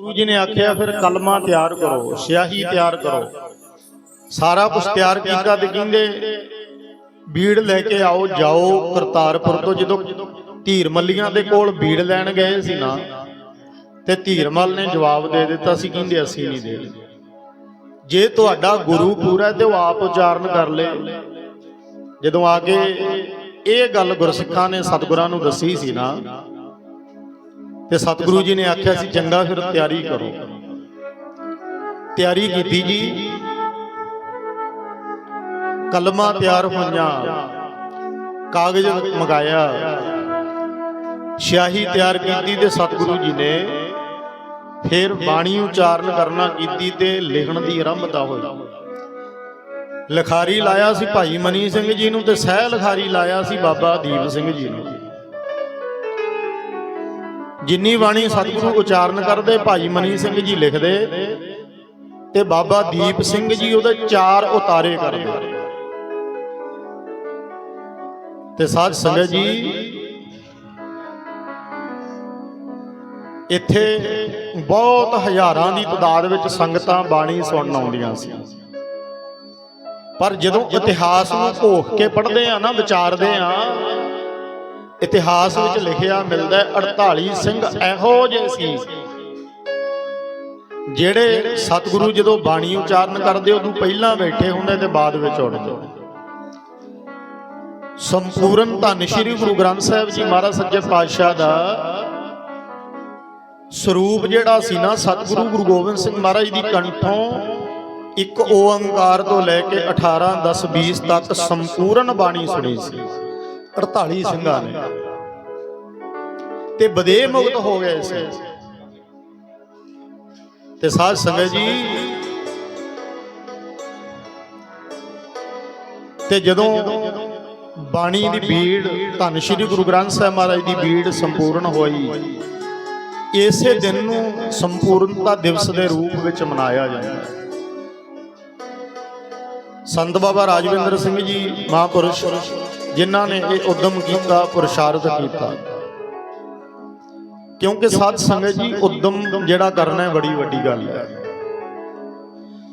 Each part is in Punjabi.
ਗੁਰੂ ਜੀ ਨੇ ਆਖਿਆ, ਫਿਰ ਕਲਮਾ ਤਿਆਰ ਕਰੋ, ਸਿਆਹੀ ਤਿਆਰ ਕਰੋ। ਸਾਰਾ ਕੁਝ ਤਿਆਰ ਕੀਤਾ ਤੇ ਕਹਿੰਦੇ, ਬੀੜ ਲੈ ਕੇ ਆਓ, ਜਾਓ ਕਰਤਾਰਪੁਰ ਤੋਂ, ਜਦੋਂ ਧੀਰ ਮੱਲੀਆਂ ਦੇ ਕੋਲ ਬੀੜ ਲੈਣ ਗਏ ਸੀ ਨਾ, ਤੇ ਧੀਰਮਲ ਨੇ ਜਵਾਬ ਦੇ ਦਿੱਤਾ ਸੀ ਕਹਿੰਦੇ, ਅਸੀਂ ਨਹੀਂ ਦੇਣੀ। ਜੇ ਤੁਹਾਡਾ ਗੁਰੂ ਪੂਰਾ ਹੈ ਤੇ ਉਹ ਆਪ ਉਚਾਰਨ ਕਰ ਲੇ। ਜਦੋਂ ਆ ਕੇ ਇਹ ਗੱਲ ਗੁਰਸਿੱਖਾਂ ਨੇ ਸਤਿਗੁਰਾਂ ਨੂੰ ਦੱਸੀ ਸੀ ਨਾ ਤੇ ਸਤਿਗੁਰੂ ਜੀ ਨੇ ਆਖਿਆ ਸੀ, ਚੰਗਾ ਫਿਰ ਤਿਆਰੀ ਕਰੋ। ਤਿਆਰੀ ਕੀਤੀ ਜੀ। ਕਲਮਾਂ ਤਿਆਰ ਹੋਈਆਂ, ਕਾਗਜ਼ ਮੰਗਾਇਆ। ਸਿਆਹੀ ਤਿਆਰ ਕੀਤੀ ਤੇ ਸਤਿਗੁਰੂ ਜੀ ਨੇ ਫਿਰ ਬਾਣੀ ਉਚਾਰਨ ਕਰਨਾ ਕੀਤੀ ਤੇ ਲਿਖਣ ਦੀ ਆਰੰਭਤਾ ਹੋਈ। ਲਖਾਰੀ ਲਾਇਆ ਸੀ ਭਾਈ ਮਨੀ ਸਿੰਘ ਜੀ ਨੂੰ ਤੇ ਸਹਿ ਲਖਾਰੀ ਲਾਇਆ ਸੀ ਬਾਬਾ ਦੀਪ ਸਿੰਘ ਜੀ ਨੂੰ। ਜਿੰਨੀ ਬਾਣੀ ਸਤਿਗੁਰੂ ਉਚਾਰਨ ਕਰਦੇ, ਭਾਈ ਮਨੀ ਸਿੰਘ ਜੀ ਲਿਖਦੇ ਤੇ ਬਾਬਾ ਦੀਪ ਸਿੰਘ ਜੀ ਉਹਦੇ ਚਾਰ ਉਤਾਰੇ ਕਰਦੇ। ਤੇ ਸਾਧ ਸੰਗਤ ਜੀ, ਇੱਥੇ ਬਹੁਤ ਹਜ਼ਾਰਾਂ ਦੀ ਤਾਦਾਦ ਵਿੱਚ ਸੰਗਤਾਂ ਬਾਣੀ ਸੁਣਨ ਆਉਂਦੀਆਂ ਸੀ। ਪਰ ਜਦੋਂ ਇਤਿਹਾਸ ਨੂੰ ਘੋਖ ਕੇ ਪੜ੍ਹਦੇ ਆ ਨਾ, ਵਿਚਾਰਦੇ ਆ ਇਤਿਹਾਸ ਵਿੱਚ ਲਿਖਿਆ ਮਿਲਦਾ ਹੈ 48 ਸਿੰਘ ਇਹੋ ਜਿਹੇ ਸੀ। ਜਿਹੜੇ ਸਤਿਗੁਰੂ ਜਦੋਂ ਬਾਣੀ ਉਚਾਰਨ ਕਰਦੇ, ਉਦੋਂ ਪਹਿਲਾਂ ਬੈਠੇ ਹੁੰਦੇ ਤੇ ਬਾਅਦ ਵਿੱਚ ਉੱਠਦੇ ਸੰਪੂਰਨ ਧੰਨ ਸ਼੍ਰੀ ਗੁਰੂ ਗ੍ਰੰਥ ਸਾਹਿਬ ਜੀ ਮਹਾਰਾਜ ਸੱਚੇ ਪਾਤਸ਼ਾਹ ਦਾ ਸਰੂਪ ਜਿਹੜਾ ਸੀ ਨਾ, ਸਤਿਗੁਰੂ ਗੁਰੂ ਗੋਬਿੰਦ ਸਿੰਘ ਮਹਾਰਾਜ ਦੀ ਕੰਠੋਂ ਇੱਕ ਓੰਕਾਰ ਤੋਂ ਲੈ ਕੇ 18 10 20 ਤੱਕ ਸੰਪੂਰਨ ਬਾਣੀ ਸੁਣੀ ਸੀ। 48 ਸਿੰਘਾਂ ਨੇ। ਤੇ ਬਦੇ ਮੁਕਤ ਹੋ ਗਏ ਸੀ ਤੇ ਸਾਧ ਸੰਗਤ ਜੀ ਤੇ ਜਦੋਂ ਬਾਣੀ ਦੀ ਬੀੜ ਧੰਨ ਸ਼੍ਰੀ ਗੁਰੂ ਗ੍ਰੰਥ ਸਾਹਿਬ ਮਹਾਰਾਜ ਦੀ ਬੀੜ ਸੰਪੂਰਨ ਹੋਈ ਇਸੇ ਦਿਨ ਨੂੰ ਸੰਪੂਰਨਤਾ ਦਿਵਸ ਦੇ ਰੂਪ ਵਿੱਚ ਮਨਾਇਆ ਜਾਂਦਾ ਹੈ। ਸੰਤ ਬਾਬਾ ਰਾਜਵਿੰਦਰ ਸਿੰਘ ਜੀ ਮਹਾਪੁਰਸ਼ ਜਿਨ੍ਹਾਂ ਨੇ ਇਹ ਉਦਮ ਕੀਤਾ ਪੁਰਸ਼ਾਰਥ ਕੀਤਾ। ਕਿਉਂਕਿ ਸਾਧ ਸੰਗਤ ਜੀ, ਉਦਮ ਜਿਹੜਾ ਕਰਨਾ ਹੈ ਬੜੀ ਵੱਡੀ ਗੱਲ ਹੈ।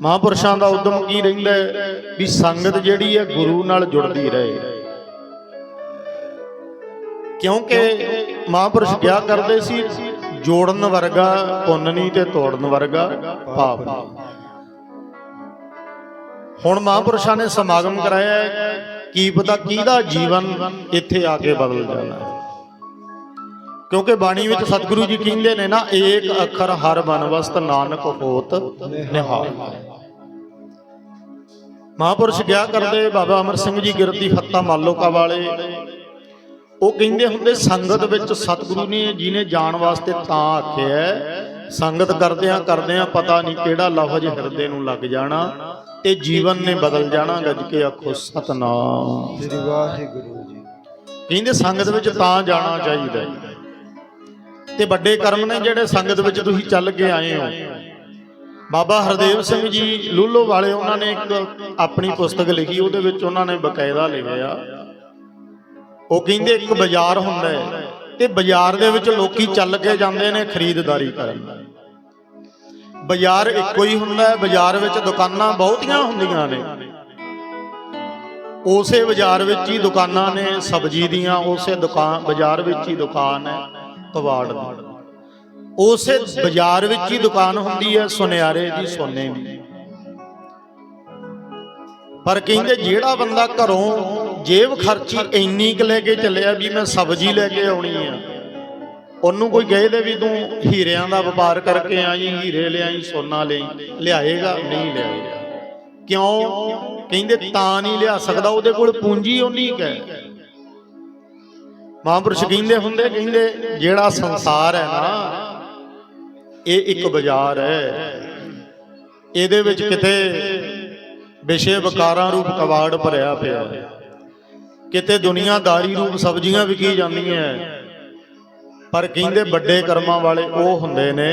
ਮਹਾਪੁਰਸ਼ਾਂ ਦਾ ਉਦਮ ਕੀ ਰਹਿੰਦਾ ਵੀ ਸੰਗਤ ਜਿਹੜੀ ਹੈ, ਗੁਰੂ ਨਾਲ ਜੁੜਦੀ ਰਹੇ। ਕਿਉਂਕਿ ਮਹਾਪੁਰਸ਼ ਕਿਹਾ ਕਰਦੇ ਸੀ? ਜੋੜਨ ਵਰਗਾ ਪੁੰਨ ਨਹੀਂ ਤੇ ਤੋੜਨ ਵਰਗਾ ਪਾਪ ਨਹੀਂ ਹੁਣ ਮਹਾਪੁਰਸ਼ਾਂ ਨੇ ਸਮਾਗਮ ਕਰਾਇਆ ਕੀ ਪਤਾ ਕਿਹਦਾ ਜੀਵਨ ਇੱਥੇ ਆ ਕੇ ਬਦਲ ਜਾਣਾ। ਹੈ। ਕਿਉਂਕਿ ਬਾਣੀ ਵਿੱਚ ਸਤਿਗੁਰੂ ਜੀ ਕਹਿੰਦੇ ਨੇ ਨਾ ਏਕ ਅੱਖਰ ਹਰ ਬਨਵਸਤ ਨਾਨਕ ਹੋਤ ਨਿਹਾਲ। ਮਹਾਪੁਰਸ਼ ਕਿਹਾ ਕਰਦੇ? ਬਾਬਾ ਅਮਰ ਸਿੰਘ ਜੀ ਗਿਰਦੀ ਫੱਤਾ ਮਾਲੋਕਾ ਵਾਲੇ। ਉਹ ਕਹਿੰਦੇ ਹੁੰਦੇ ਸੰਗਤ ਵਿੱਚ ਸਤਿਗੁਰੂ ਨੇ ਜਿਹਨੇ ਜਾਣ ਵਾਸਤੇ ਤਾਂ ਆਖਿਆ ਸੰਗਤ ਕਰਦਿਆਂ ਕਰਦਿਆਂ ਪਤਾ ਨਹੀਂ ਕਿਹੜਾ ਲਫ਼ਜ਼ ਹਿਰਦੇ ਨੂੰ ਲੱਗ ਜਾਣਾ। ਤੇ ਜੀਵਨ ਨੇ ਬਦਲ ਜਾਣਾ ਗੱਜ ਕੇ ਆਖੋ ਸਤਨਾਮ। ਸ੍ਰੀ ਵਾਹਿਗੁਰੂ ਜੀ ਕਹਿੰਦੇ ਸੰਗਤ ਵਿੱਚ ਤਾਂ ਜਾਣਾ ਚਾਹੀਦਾ ਹੈ। ਤੇ ਵੱਡੇ ਕਰਮ ਨੇ ਜਿਹੜੇ ਸੰਗਤ ਵਿੱਚ ਤੁਸੀਂ ਚੱਲ ਕੇ ਆਏ ਹੋ। ਬਾਬਾ ਹਰਦੇਵ ਸਿੰਘ ਜੀ ਲੂਲੋ ਵਾਲੇ ਉਹਨਾਂ ਨੇ ਇੱਕ ਆਪਣੀ ਪੁਸਤਕ ਲਿਖੀ ਉਹਦੇ ਵਿੱਚ ਉਹਨਾਂ ਨੇ ਬਕਾਇਦਾ ਲਿਖਿਆ। ਉਹ ਕਹਿੰਦੇ ਇੱਕ ਬਾਜ਼ਾਰ ਹੁੰਦਾ ਹੈ। ਤੇ ਬਾਜ਼ਾਰ ਦੇ ਵਿੱਚ ਲੋਕੀ ਚੱਲ ਕੇ ਜਾਂਦੇ ਨੇ ਖਰੀਦਦਾਰੀ ਕਰਨ। ਬਾਜ਼ਾਰ ਇੱਕੋ ਹੀ ਹੁੰਦਾ ਹੈ, ਬਾਜ਼ਾਰ ਵਿੱਚ ਦੁਕਾਨਾਂ ਬਹੁਤੀਆਂ ਹੁੰਦੀਆਂ ਨੇ। ਉਸੇ ਬਾਜ਼ਾਰ ਵਿੱਚ ਹੀ ਦੁਕਾਨਾਂ ਨੇ, ਸਬਜ਼ੀ ਦੀਆਂ, ਉਸੇ ਦੁਕਾਨ ਬਾਜ਼ਾਰ ਵਿੱਚ ਹੀ ਦੁਕਾਨ ਹੈ, ਕਬਾੜ ਦੀ। ਉਸੇ ਬਾਜ਼ਾਰ ਵਿੱਚ ਹੀ ਦੁਕਾਨ ਹੁੰਦੀ ਹੈ, ਸੁਨਿਆਰੇ ਦੀ, ਸੋਨੇ ਦੀ। ਪਰ ਕਹਿੰਦੇ ਜਿਹੜਾ ਬੰਦਾ ਘਰੋਂ ਜੇਬ ਖਰਚੀ ਇੰਨੀ ਕੁ ਲੈ ਕੇ ਚੱਲਿਆ ਵੀ ਮੈਂ ਸਬਜ਼ੀ ਲੈ ਕੇ ਆਉਣੀ ਆ ਉਹਨੂੰ ਕੋਈ ਕਹੇ ਦੇ ਵੀ ਤੂੰ ਹੀਰਿਆਂ ਦਾ ਵਪਾਰ ਕਰਕੇ ਆਈ, ਹੀਰੇ ਲਿਆਈ, ਸੋਨਾ ਲਈ ਲਿਆਏਗਾ, ਨਹੀਂ ਲਿਆਏਗਾ? ਕਿਉਂ? ਕਹਿੰਦੇ ਤਾਂ ਨਹੀਂ ਲਿਆ ਸਕਦਾ, ਉਹਦੇ ਕੋਲ ਪੂੰਜੀ ਉਨੀ ਹੈ। ਮਹਾਂਪੁਰਸ਼ ਕਹਿੰਦੇ ਹੁੰਦੇ, ਕਹਿੰਦੇ ਜਿਹੜਾ ਸੰਸਾਰ ਹੈ ਨਾ, ਇਹ ਇੱਕ ਬਾਜ਼ਾਰ ਹੈ। ਇਹਦੇ ਵਿੱਚ ਕਿਤੇ ਵਿਸ਼ੇ ਵਕਾਰਾਂ ਰੂਪ ਕਵਾੜ ਭਰਿਆ ਪਿਆ ਕਿਤੇ ਦੁਨੀਆਦਾਰੀ ਰੂਪ ਸਬਜ਼ੀਆਂ ਵਿਕੀ ਜਾਂਦੀਆਂ ਪਰ ਕਹਿੰਦੇ ਵੱਡੇ ਕਰਮਾਂ ਵਾਲੇ ਉਹ ਹੁੰਦੇ ਨੇ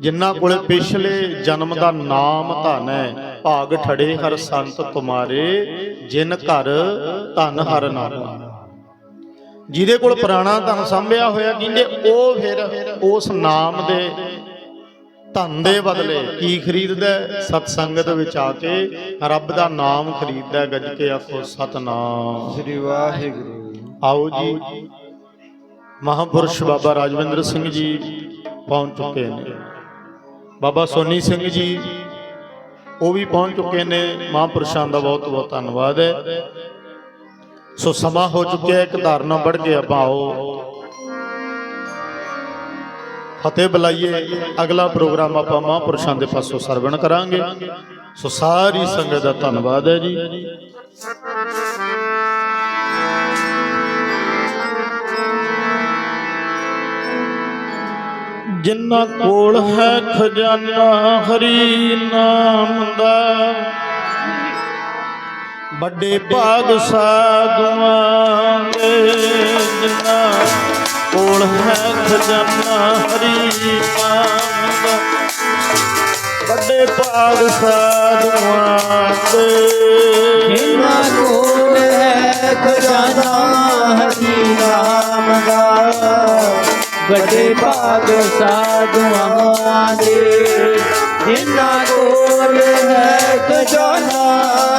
ਜਿਨ੍ਹਾਂ ਕੋਲੇ ਪਿਛਲੇ ਜਨਮ ਦਾ ਨਾਮ ਧਨ ਹੈ ਭਾਗ ਠੜੇ ਹਰ ਸੰਤ ਤੁਮਾਰੇ ਜਿਨ ਘਰ ਧਨ ਹਰ ਨਾਮ ਜਿਹਦੇ ਕੋਲ ਪੁਰਾਣਾ ਧਨ ਸੰਭਿਆ ਹੋਇਆ ਕਹਿੰਦੇ ਉਹ ਫਿਰ ਉਸ ਨਾਮ ਦੇ ਧਨ ਦੇ ਬਦਲੇ ਕੀ ਖਰੀਦਦਾ? ਸਤ ਸੰਗਤ ਵਿੱਚ ਆ ਕੇ ਰੱਬ ਦਾ ਨਾਮ ਖਰੀਦਦਾ। ਗੱਜ ਕੇ ਆਖੋ ਸਤਨਾਮ ਸ੍ਰੀ ਵਾਹਿਗੁਰੂ ਆਓ ਜੀ ਮਹਾਪੁਰਸ਼ ਬਾਬਾ ਰਾਜਵਿੰਦਰ ਸਿੰਘ ਜੀ ਪਹੁੰਚ ਚੁੱਕੇ ਨੇ। ਬਾਬਾ ਸੋਨੀ ਸਿੰਘ ਜੀ ਉਹ ਵੀ ਪਹੁੰਚ ਚੁੱਕੇ ਨੇ। ਮਹਾਪੁਰਸ਼ਾਂ ਦਾ ਬਹੁਤ ਬਹੁਤ ਧੰਨਵਾਦ ਹੈ। ਸੋ ਸਮਾਂ ਹੋ ਚੁੱਕਿਆ ਇੱਕ ਧਾਰਨਾ ਵੱਢ ਕੇ ਆਪਾਂ ਆਓ। ਫਤਿਹ ਬੁਲਾਈਏ। ਅਗਲਾ ਪ੍ਰੋਗਰਾਮ ਆਪਾਂ ਮਹਾਪੁਰਸ਼ਾਂ ਦੇ ਪਾਸੋਂ ਸਰਵਣ ਕਰਾਂਗੇ। ਸੋ ਸਾਰੀ ਸੰਗਤ ਦਾ ਧੰਨਵਾਦ ਹੈ ਜੀ। ਜਿਨ੍ਹਾਂ ਕੋਲ ਹੈ ਖਜ਼ਾਨਾ, ਹਰੀ ਨਾਮ ਦਾ। ਵੱਡੇ ਭਾਗ ਸਾਧੂਆਂ ਦੇ ਜਿਨ੍ਹਾਂ ਕੋਲ ਹੈ ਖਜ਼ਾਨਾ, ਹਰੀ ਨਾਮ ਦਾ। ਵੱਡੇ ਭਾਗ ਸਾਧੂਆਂ ਦੇ ਜਿਨ੍ਹਾਂ ਕੋਲ ਹੈ ਖਜ਼ਾਨਾ, ਹਰੀ ਨਾਮ ਦਾ। ਵੱਡੇ ਭਾਗ ਸਾਧੂਆਂ ਦੇ। ਜਿਨ੍ਹਾਂ ਕੋਲ ਹੈ ਖਜ਼ਾਨਾ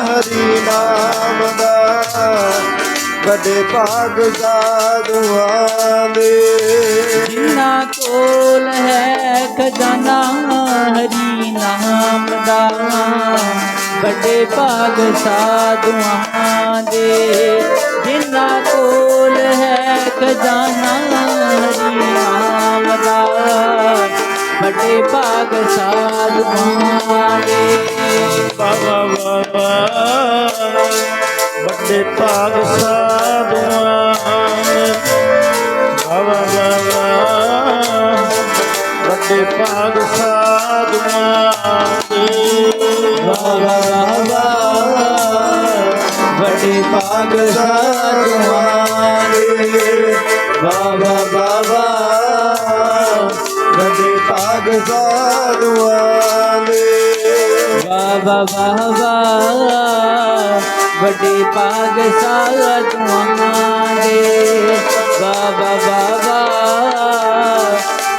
ਹਰੀ ਨਾਮ ਦਾ। ਵੱਡੇ ਭਾਗ ਸਾਧੂਆਂ ਦੇ। ਜਿਨ੍ਹਾਂ ਕੋਲ ਹੈ ਖਜ਼ਾਨਾ ਹਰੀ ਨਾਮ ਦਾ। ਵੱਡੇ ਭਾਗ ਸਾਧੂਆਂ ਦੇ। ਜਿਨ੍ਹਾਂ ਕੋਲ ਹੈ ਖਜ਼ਾਨਾ ਵੱਡੇ ਭਾਗ ਸਾਧੂਆਂ ਦੇ ਬਾਬਾ ਬਾਬਾ ਵੱਡੇ ਭਾਗ ਸਾਧੂਆਂ ਦੇ ਬਾਬਾ ਬਾਬਾ ਵੱਡੇ ਭਾਗ ਸਾਧੂਆਂ ਦੇ ਬਾਬਾ ਬਾਬਾ ਵੱਡੇ ਭਾਗ ਸਾਧੂਆਂ ਸਾਧੂਆਂ ਦੇ ਬਾਬਾ ਬਾਬਾ ਵੱਡੇ ਭਾਗ ਸਾਧੂਆਂ ਦੇ ਬਾਬਾ ਬਾਬਾ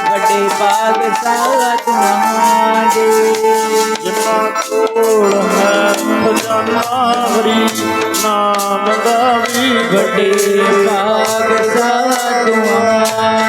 ਵੱਡੇ ਭਾਗ ਸਾਧੂਆਂ ਦੇ ਜਿਨ੍ਹਾਂ ਕੋਲ ਹੈ। ਖਜ਼ਾਨਾ ਹਰੀ ਨਾਮ ਦਾ ਵੀ ਵੱਡੇ ਭਾਗ ਸਾਧੂਆਂ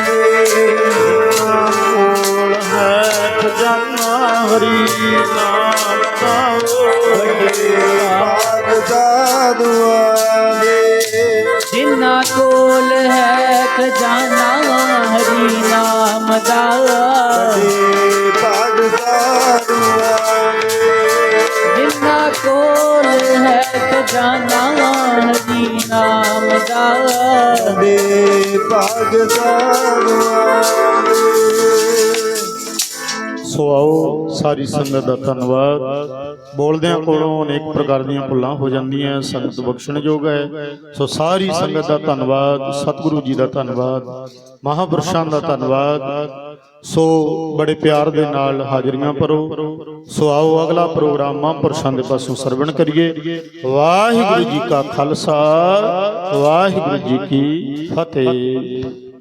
ਖਜ਼ਾਨਾ ਹਰੀ ਨਾਮ ਦਾ? ਵੱਡੇ ਭਾਗ ਸਾਧੂਆਂ ਸੋ ਆਓ, ਸਾਰੀ ਸੰਗਤ ਦਾ ਧੰਨਵਾਦ। ਬੋਲਦਿਆਂ ਕੋਲੋਂ ਅਨੇਕ ਪ੍ਰਕਾਰ ਦੀਆਂ ਭੁੱਲਾਂ ਹੋ ਜਾਂਦੀਆਂ, ਸੰਗਤ ਬਖਸ਼ਣਯੋਗ ਹੈ। ਸੋ ਸਾਰੀ ਸੰਗਤ ਦਾ ਧੰਨਵਾਦ, ਸਤਿਗੁਰੂ ਜੀ ਦਾ ਧੰਨਵਾਦ, ਮਹਾਪੁਰਸ਼ਾਂ ਦਾ ਧੰਨਵਾਦ। ਸੋ ਬੜੇ ਪਿਆਰ ਦੇ ਨਾਲ ਹਾਜ਼ਰੀਆਂ ਭਰੋ। ਸੋ ਆਓ, ਅਗਲਾ ਪ੍ਰੋਗਰਾਮ ਮਹਾਂਪੁਰਸ਼ਾਂ ਦੇ ਪਾਸੋਂ ਸਰਵਣ ਕਰੀਏ। ਵਾਹਿਗੁਰੂ ਜੀ ਕਾ ਖਾਲਸਾ, ਵਾਹਿਗੁਰੂ ਜੀ ਕੀ ਫਤਿਹ।